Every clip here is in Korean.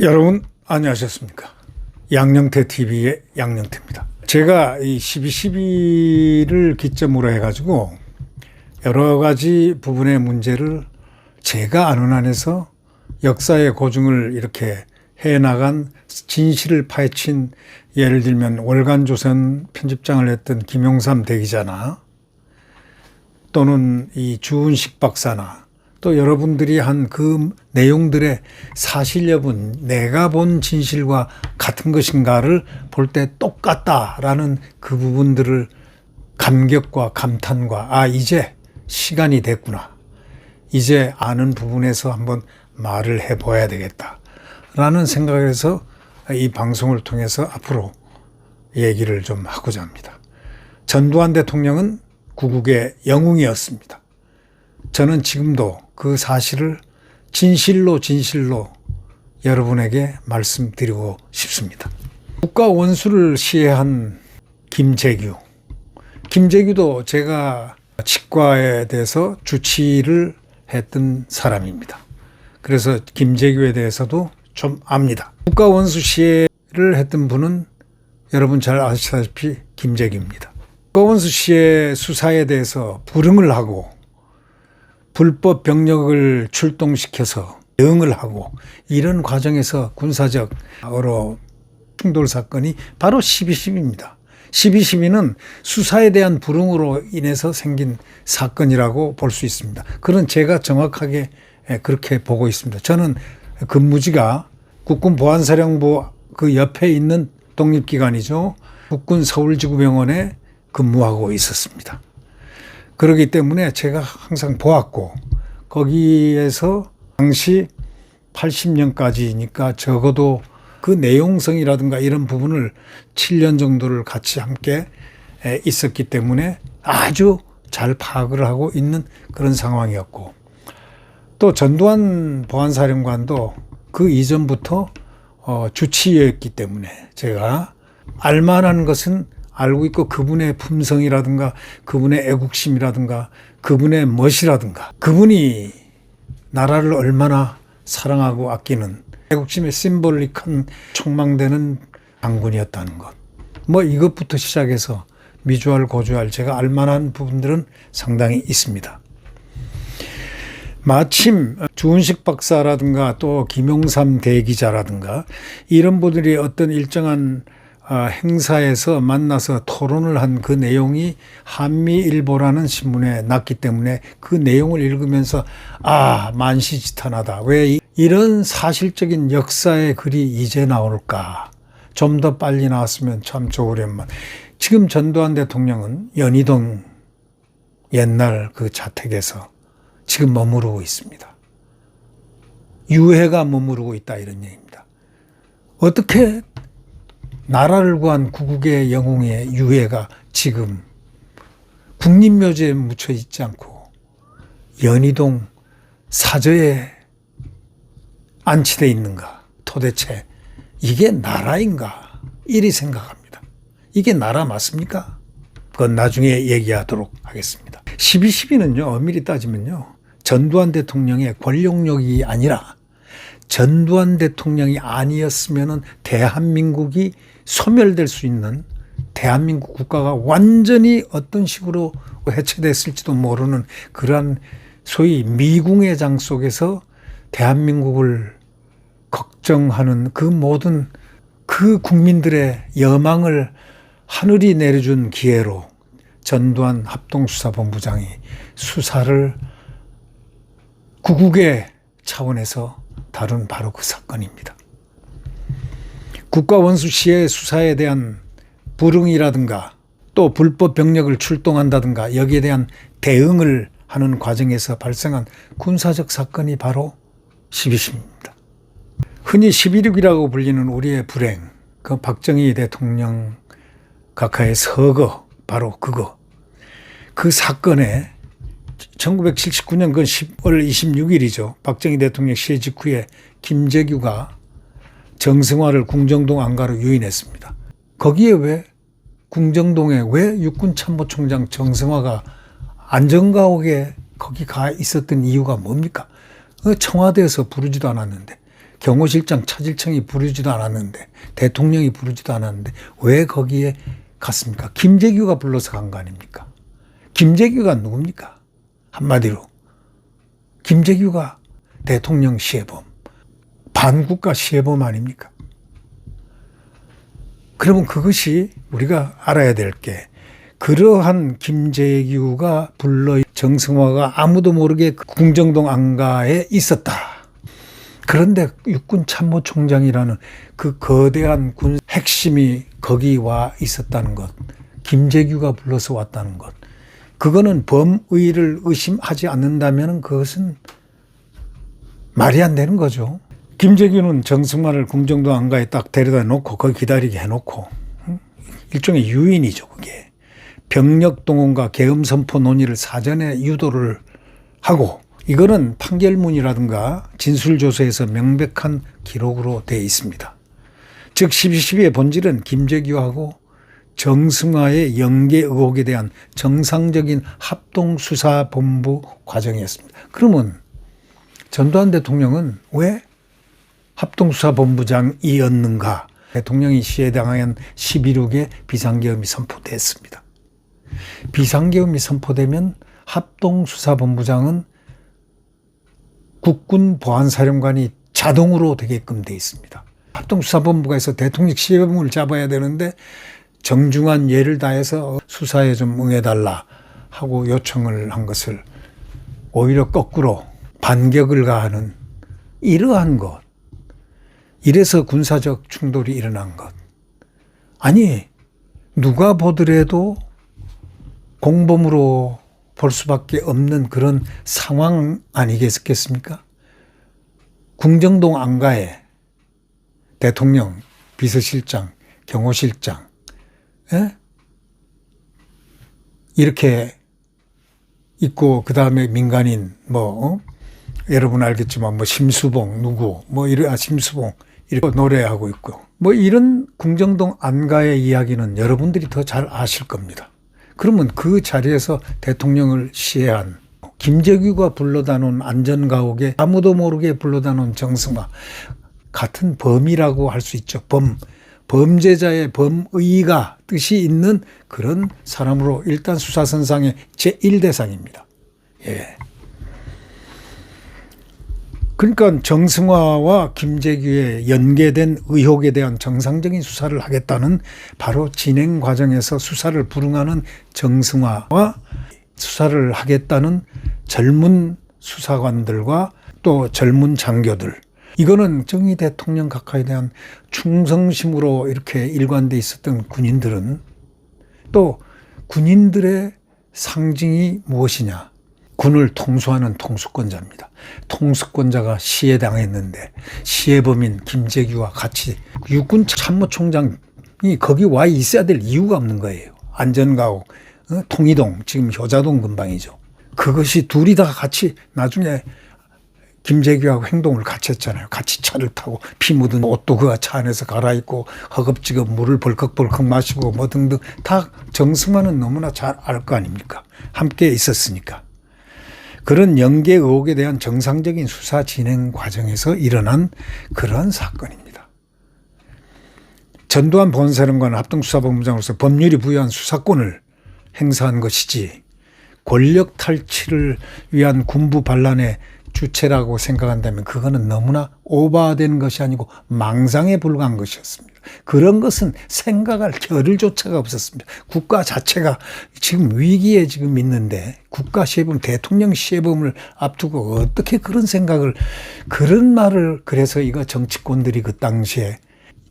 여러분 안녕하셨습니까? 양영태 TV의 양영태입니다. 제가 이 12.12를 기점으로 해가지고 여러 가지 부분의 문제를 제가 아는 한에서 역사의 고증을 이렇게 해 나간 진실을 파헤친 예를 들면 월간조선 편집장을 했던 김용삼 대기자나 또는 이 주은식 박사나 또 여러분들이 한 그 내용들의 사실 여부는 내가 본 진실과 같은 것인가를 볼 때 똑같다라는 그 부분들을 감격과 감탄과 아, 이제 시간이 됐구나. 이제 아는 부분에서 한번 말을 해봐야 되겠다. 라는 생각을 해서 이 방송을 통해서 앞으로 얘기를 좀 하고자 합니다. 전두환 대통령은 구국의 영웅이었습니다. 저는 지금도 그 사실을 진실로 진실로 여러분에게 말씀드리고 싶습니다. 국가 원수를 시해한 김재규. 김재규도 제가 치과에 대해서 주치를 했던 사람입니다. 그래서 김재규에 대해서도 좀 압니다. 국가 원수 시해를 했던 분은 여러분 잘 아시다시피 김재규입니다. 국가 원수 시해 수사에 대해서 불응을 하고 불법 병력을 출동시켜서 대응을 하고 이런 과정에서 군사적 여러 충돌 사건이 바로 12.12입니다. 12.12는 수사에 대한 불응으로 인해서 생긴 사건이라고 볼 수 있습니다. 그런 제가 정확하게 그렇게 보고 있습니다. 저는 근무지가 국군 보안사령부 그 옆에 있는 독립기관이죠. 국군 서울지구병원에 근무하고 있었습니다. 그러기 때문에 제가 항상 보았고 거기에서 당시 80년까지니까 적어도 그 내용성이라든가 이런 부분을 7년 정도를 같이 함께 있었기 때문에 아주 잘 파악을 하고 있는 그런 상황이었고 또 전두환 보안사령관도 그 이전부터 어, 주치였기 때문에 제가 알만한 것은 알고 있고 그분의 품성이라든가 그분의 애국심이라든가 그분의 멋이라든가 그분이 나라를 얼마나 사랑하고 아끼는 애국심의 심볼릭한 촉망되는 장군이었다는 것. 뭐 이것부터 시작해서 미주알 고주알 제가 알만한 부분들은 상당히 있습니다. 마침 주은식 박사라든가 또 김용삼 대기자라든가 이런 분들이 어떤 일정한 아, 행사에서 만나서 토론을 한 그 내용이 한미일보라는 신문에 났기 때문에 그 내용을 읽으면서 아 만시지탄하다 왜 이런 사실적인 역사의 글이 이제 나올까 좀 더 빨리 나왔으면 참 좋으련만 지금 전두환 대통령은 연희동 옛날 그 자택에서 지금 머무르고 있습니다. 유해가 머무르고 있다 이런 얘기입니다. 어떻게 나라를 구한 구국의 영웅의 유해가 지금 국립묘지에 묻혀 있지 않고 연희동 사저에 안치돼 있는가? 도대체 이게 나라인가? 이리 생각합니다. 이게 나라 맞습니까? 그건 나중에 얘기하도록 하겠습니다. 12.12는요, 엄밀히 따지면요, 전두환 대통령의 권력력이 아니라 전두환 대통령이 아니었으면 대한민국이 소멸될 수 있는 대한민국 국가가 완전히 어떤 식으로 해체됐을지도 모르는 그러한 소위 미궁의 장 속에서 대한민국을 걱정하는 그 모든 그 국민들의 여망을 하늘이 내려준 기회로 전두환 합동수사본부장이 수사를 구국의 차원에서 다룬 바로 그 사건입니다. 국가 원수 시의 수사에 대한 불응이라든가 또 불법 병력을 출동한다든가 여기에 대한 대응을 하는 과정에서 발생한 군사적 사건이 바로 12.12입니다. 흔히 11.6이라고 불리는 우리의 불행, 그 박정희 대통령 각하의 서거, 바로 그거. 그 사건에 1979년 그 10월 26일이죠. 박정희 대통령 시해 직후에 김재규가 정승화를 궁정동 안가로 유인했습니다. 거기에 왜 궁정동에 왜 육군 참모총장 정승화가 안정가옥에 거기 가 있었던 이유가 뭡니까? 청와대에서 부르지도 않았는데 경호실장 차질청이 부르지도 않았는데 대통령이 부르지도 않았는데 왜 거기에 갔습니까? 김재규가 불러서 간 거 아닙니까? 김재규가 누굽니까? 한마디로 김재규가 대통령 시해범 반국가 시해범 아닙니까? 그러면 그것이 우리가 알아야 될 게 그러한 김재규가 불러 정승화가 아무도 모르게 궁정동 안가에 있었다. 그런데 육군 참모총장이라는 그 거대한 군 핵심이 거기 와 있었다는 것, 김재규가 불러서 왔다는 것, 그거는 범의를 의심하지 않는다면 그것은 말이 안 되는 거죠. 김재규는 정승만을 궁정동 안가에 딱 데려다 놓고 거기 기다리게 해놓고 응? 일종의 유인이죠 그게 병력 동원과 계엄 선포 논의를 사전에 유도를 하고 이거는 판결문이라든가 진술 조서에서 명백한 기록으로 되어 있습니다. 즉 12.12의 본질은 김재규하고 정승화의 연계 의혹에 대한 정상적인 합동수사본부 과정이었습니다. 그러면 전두환 대통령은 왜 합동수사본부장 이었는가? 대통령이 시해당한 11.6의 비상계엄이 선포됐습니다. 비상계엄이 선포되면 합동수사본부장은 국군 보안사령관이 자동으로 되게끔 돼 있습니다. 합동수사본부가 있어 대통령 시해범을 잡아야 되는데 정중한 예를 다해서 수사에 좀 응해달라 하고 요청을 한 것을 오히려 거꾸로 반격을 가하는 이러한 것. 이래서 군사적 충돌이 일어난 것. 아니, 누가 보더라도 공범으로 볼 수밖에 없는 그런 상황 아니겠습니까? 궁정동 안가에 대통령, 비서실장, 경호실장, 예? 이렇게 있고 그 다음에 민간인 뭐 어? 여러분 알겠지만 뭐 심수봉 누구 뭐 이래 아 심수봉 이렇게 노래하고 있고 뭐 이런 궁정동 안가의 이야기는 여러분들이 더 잘 아실 겁니다. 그러면 그 자리에서 대통령을 시해한 김재규가 불러다 놓은 안전가옥에 아무도 모르게 불러다 놓은 정승화 같은 범이라고 할 수 있죠. 범 범죄자의 범의가 뜻이 있는 그런 사람으로 일단 수사선상의 제1대상입니다. 예. 그러니까 정승화와 김재규의 연계된 의혹에 대한 정상적인 수사를 하겠다는 바로 진행 과정에서 수사를 불응하는 정승화와 수사를 하겠다는 젊은 수사관들과 또 젊은 장교들. 이거는 정의 대통령 각하에 대한 충성심으로 이렇게 일관돼 있었던 군인들은 또 군인들의 상징이 무엇이냐 군을 통수하는 통수권자입니다. 통수권자가 시해 당했는데 시해범인 김재규와 같이 육군 참모총장이 거기 와 있어야 될 이유가 없는 거예요. 안전가옥, 어? 통이동, 지금 효자동 근방이죠. 그것이 둘이 다 같이 나중에 김재규하고 행동을 같이 했잖아요. 같이 차를 타고 피 묻은 옷도 그 차 안에서 갈아입고 허겁지겁 물을 벌컥벌컥 마시고 뭐 등등 다 정승만은 너무나 잘 알 거 아닙니까? 함께 있었으니까. 그런 연계 의혹에 대한 정상적인 수사 진행 과정에서 일어난 그러한 사건입니다. 전두환 본사령관 합동수사본부장으로서 법률이 부여한 수사권을 행사한 것이지 권력 탈취를 위한 군부 반란의 주체라고 생각한다면 그거는 너무나 오바된 것이 아니고 망상에 불과한 것이었습니다. 그런 것은 생각할 겨를조차가 없었습니다. 국가 자체가 지금 위기에 지금 있는데 국가 시해범, 대통령 시해범을 앞두고 어떻게 그런 생각을 그런 말을 그래서 이거 정치권들이 그 당시에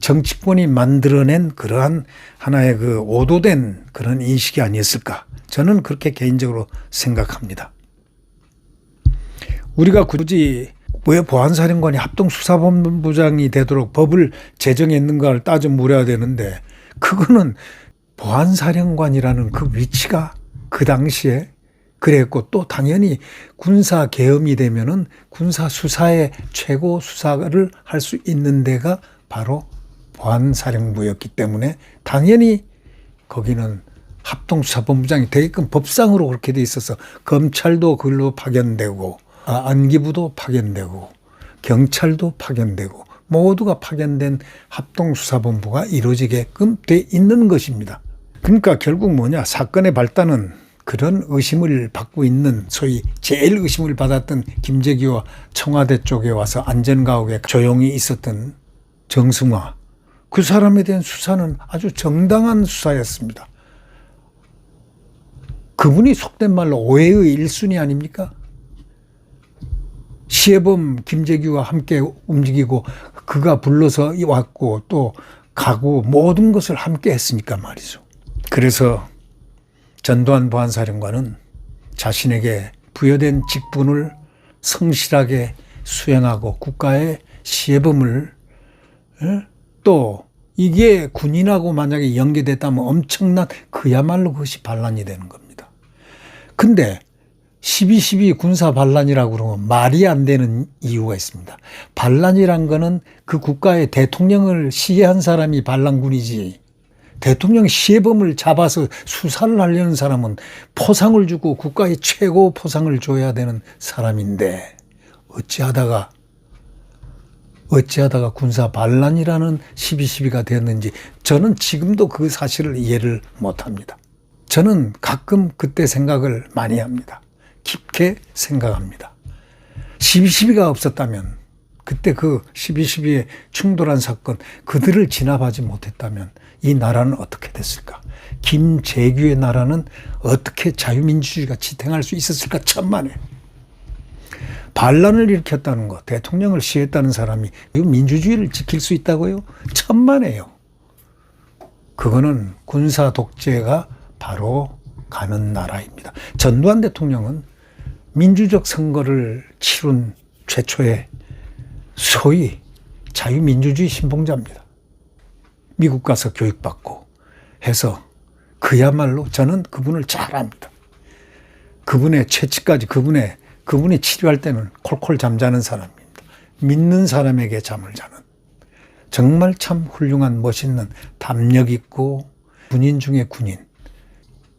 정치권이 만들어낸 그러한 하나의 그 오도된 그런 인식이 아니었을까. 저는 그렇게 개인적으로 생각합니다. 우리가 굳이 왜 보안사령관이 합동수사본부장이 되도록 법을 제정했는가를 따져 물어야 되는데 그거는 보안사령관이라는 그 위치가 그 당시에 그랬고 또 당연히 군사 계엄이 되면은 군사 수사의 최고 수사를 할 수 있는 데가 바로 보안사령부였기 때문에 당연히 거기는 합동수사본부장이 되게끔 법상으로 그렇게 돼 있어서 검찰도 그걸로 파견되고 아, 안기부도 파견되고 경찰도 파견되고 모두가 파견된 합동수사본부가 이루어지게끔 돼 있는 것입니다. 그러니까 결국 뭐냐 사건의 발단은 그런 의심을 받고 있는 소위 제일 의심을 받았던 김재기와 청와대 쪽에 와서 안전가옥에 조용히 있었던 정승화 그 사람에 대한 수사는 아주 정당한 수사였습니다. 그분이 속된 말로 오해의 일순위 아닙니까? 시해범 김재규와 함께 움직이고 그가 불러서 왔고 또 가고 모든 것을 함께 했으니까 말이죠. 그래서 전두환 보안사령관은 자신에게 부여된 직분을 성실하게 수행하고 국가의 시해범을 예? 또 이게 군인하고 만약에 연계됐다면 엄청난 그야말로 그것이 반란이 되는 겁니다. 근데 12.12 군사 반란이라고 그러면 말이 안 되는 이유가 있습니다. 반란이란 거는 그 국가의 대통령을 시해한 사람이 반란군이지. 대통령 시해범을 잡아서 수사를 하려는 사람은 포상을 주고 국가의 최고 포상을 줘야 되는 사람인데 어찌하다가 어찌하다가 군사 반란이라는 12.12가 되었는지 저는 지금도 그 사실을 이해를 못합니다. 저는 가끔 그때 생각을 많이 합니다. 깊게 생각합니다. 12.12가 없었다면 그때 그 12.12에 충돌한 사건 그들을 진압하지 못했다면 이 나라는 어떻게 됐을까? 김재규의 나라는 어떻게 자유민주주의가 지탱할 수 있었을까? 천만에. 반란을 일으켰다는 것, 대통령을 시했다는 사람이 이 민주주의를 지킬 수 있다고요? 천만에요. 그거는 군사 독재가 바로 가는 나라입니다. 전두환 대통령은 민주적 선거를 치룬 최초의 소위 자유민주주의 신봉자입니다. 미국 가서 교육받고 해서 그야말로 저는 그분을 잘 압니다. 그분의 채취까지 그분의 그분이 치료할 때는 콜콜 잠자는 사람입니다. 믿는 사람에게 잠을 자는 정말 참 훌륭한 멋있는 담력 있고 군인 중에 군인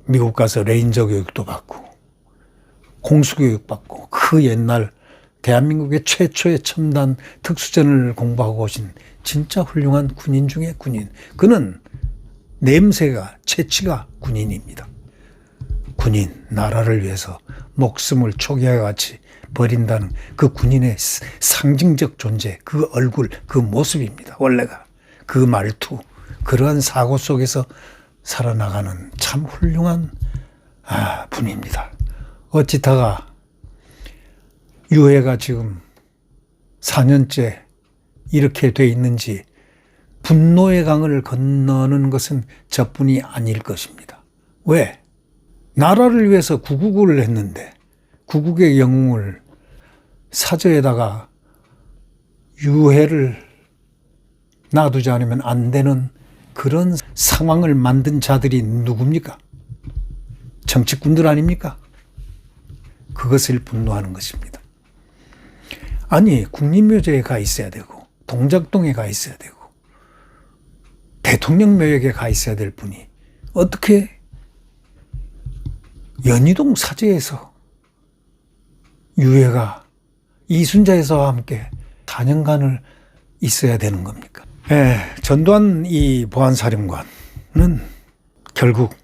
미국 가서 레인저 교육도 받고 공수 교육 받고 그 옛날 대한민국의 최초의 첨단 특수전을 공부하고 오신 진짜 훌륭한 군인 중에 군인. 그는 냄새가 채취가 군인입니다. 군인 나라를 위해서 목숨을 초기와 같이 버린다는 그 군인의 상징적 존재, 그 얼굴, 그 모습입니다. 원래가 그 말투, 그러한 사고 속에서 살아나가는 참 훌륭한 아, 분입니다. 어찌다가 유해가 지금 4년째 이렇게 돼 있는지 분노의 강을 건너는 것은 저뿐이 아닐 것입니다. 왜? 나라를 위해서 구국을 했는데 구국의 영웅을 사저에다가 유해를 놔두지 않으면 안 되는 그런 상황을 만든 자들이 누굽니까? 정치꾼들 아닙니까? 그것을 분노하는 것입니다. 아니, 국립묘지에 가 있어야 되고, 동작동에 가 있어야 되고, 대통령 묘역에 가 있어야 될 분이 어떻게 연희동 사제에서 유해가 이순자에서와 함께 4년간을 있어야 되는 겁니까? 예, 전두환 이 보안사령관은 결국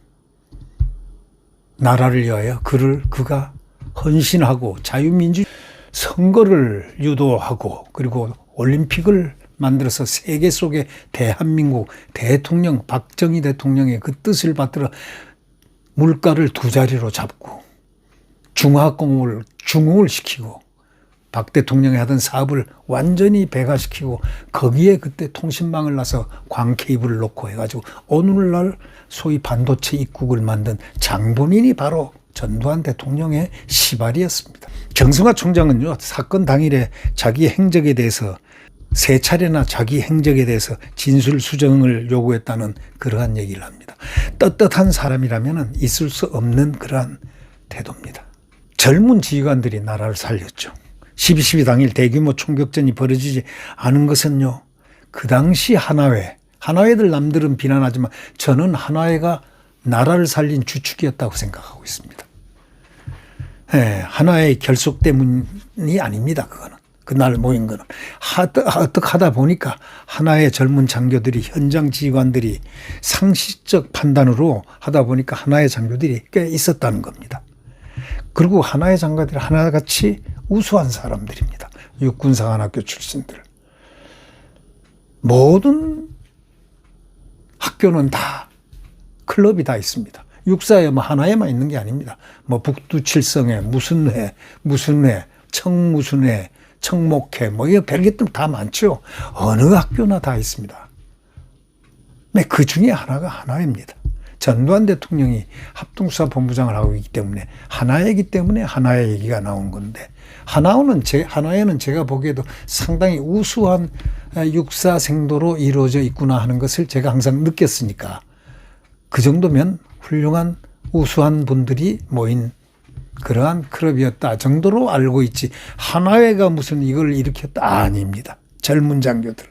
나라를 위하여 그를 그가 헌신하고 자유민주 선거를 유도하고 그리고 올림픽을 만들어서 세계 속에 대한민국 대통령 박정희 대통령의 그 뜻을 받들어 물가를 두 자리로 잡고 중화공을 중흥을 시키고 박 대통령이 하던 사업을 완전히 배가시키고 거기에 그때 통신망을 놔서 광 케이블을 놓고 해가지고 오늘날 소위 반도체 입국을 만든 장본인이 바로 전두환 대통령의 시발이었습니다. 정승화 총장은요 사건 당일에 자기 행적에 대해서 세 차례나 자기 행적에 대해서 진술 수정을 요구했다는 그러한 얘기를 합니다. 떳떳한 사람이라면 있을 수 없는 그러한 태도입니다. 젊은 지휘관들이 나라를 살렸죠. 12.12 당일 대규모 총격전이 벌어지지 않은 것은요. 그 당시 하나회, 하나회들 남들은 비난하지만 저는 하나회가 나라를 살린 주축이었다고 생각하고 있습니다. 예, 하나의 결속 때문이 아닙니다. 그거는 그날 모인 거는 어떻게 하다 보니까 하나의 젊은 장교들이 현장 지휘관들이 상식적 판단으로 하다 보니까 하나의 장교들이 꽤 있었다는 겁니다. 그리고 하나의 장교들이 하나같이 우수한 사람들입니다. 육군사관학교 출신들. 모든 학교는 다 클럽이 다 있습니다. 육사에 뭐 하나에만 있는 게 아닙니다. 뭐 북두칠성회, 무슨 회, 무슨 회, 청무슨 회, 청목회, 뭐 이거 별get들 다 많죠. 어느 학교나 다 있습니다. 네, 그 중에 하나가 하나입니다. 전두환 대통령이 합동수사 본부장을 하고 있기 때문에 하나이기 때문에 하나의 얘기가 나온 건데 하나는 제 하나에는 제가 보기에도 상당히 우수한 육사 생도로 이루어져 있구나 하는 것을 제가 항상 느꼈으니까 그 정도면 훌륭한 우수한 분들이 모인 그러한 클럽이었다 정도로 알고 있지 하나회가 무슨 이걸 일으켰다 아닙니다. 젊은 장교들.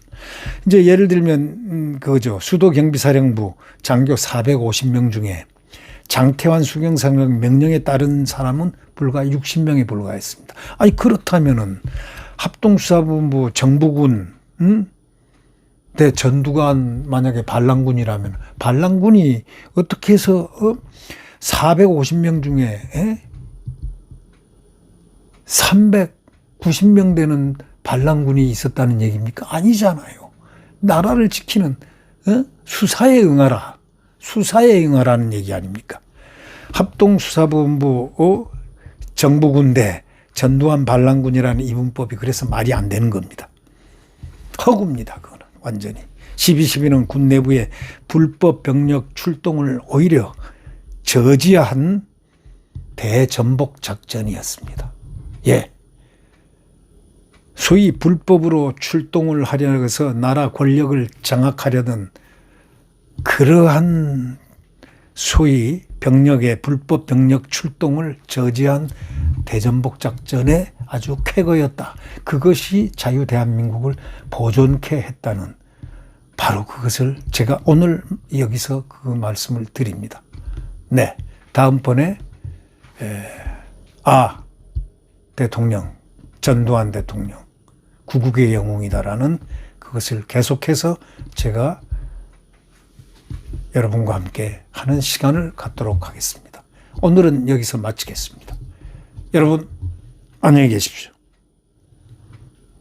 이제 예를 들면 음, 그거죠. 수도 경비사령부 장교 450명 중에 장태환 수경상령 명령에 따른 사람은 불과 60명에 불과했습니다. 아니 그렇다면은 합동수사본부 정부군 음? 대 전두관 만약에 반란군이라면 반란군이 어떻게 해서 어? 450명 중에 에? 390명 되는 반란군이 있었다는 얘기입니까? 아니잖아요. 나라를 지키는 어? 수사에 응하라. 수사에 응하라는 얘기 아닙니까? 합동수사본부 어? 정부군대 전두환 반란군이라는 이분법이 그래서 말이 안 되는 겁니다. 허구입니다. 그거는 완전히. 12.12는 군 내부의 불법 병력 출동을 오히려 저지한 대전복 작전이었습니다. 예. 소위 불법으로 출동을 하려고 해서 나라 권력을 장악하려던 그러한 소위 병력의 불법 병력 출동을 저지한 대전복 작전의 아주 쾌거였다. 그것이 자유 대한민국을 보존케 했다는 바로 그것을 제가 오늘 여기서 그 말씀을 드립니다. 네. 다음번에 에, 아 대통령 전두환 대통령 구국의 영웅이다라는 그것을 계속해서 제가 여러분과 함께 하는 시간을 갖도록 하겠습니다. 오늘은 여기서 마치겠습니다. 여러분 안녕히 계십시오.